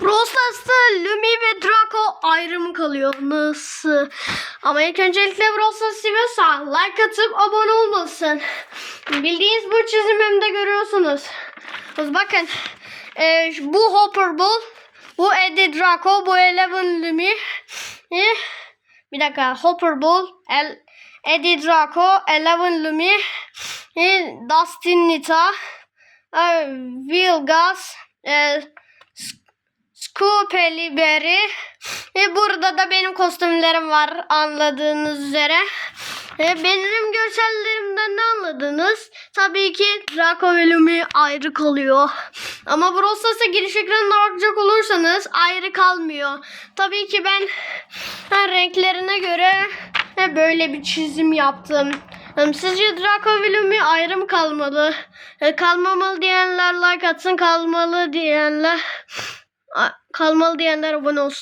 Brawl Lumi ve Draco ayrımı kalıyor. Nasıl? Ama ilk öncelikle Brawl Stars seviyorsan like atıp abone olmalısın. Bildiğiniz bu çizimimde görüyorsunuz. Bakın e, bu Hopper Bull, bu Eddie Draco, bu Eleven Lumi. E, bir dakika Hopper Bull, El, Eddie Draco, Eleven Lumi, e, Dustin Nita, e, Will Gus, e, Scoopy Berry. Ve burada da benim kostümlerim var anladığınız üzere. Ve benim görsellerimden ne anladınız? Tabii ki Draco ve ayrı kalıyor. Ama Brawl Stars'a giriş ekranına bakacak olursanız ayrı kalmıyor. Tabii ki ben ha, renklerine göre ha, böyle bir çizim yaptım. Sizce Draco ve ayrı mı kalmalı? E, Kalmamalı diyenler like atsın, kalmalı diyenler kalmalı diyenler abone olsun.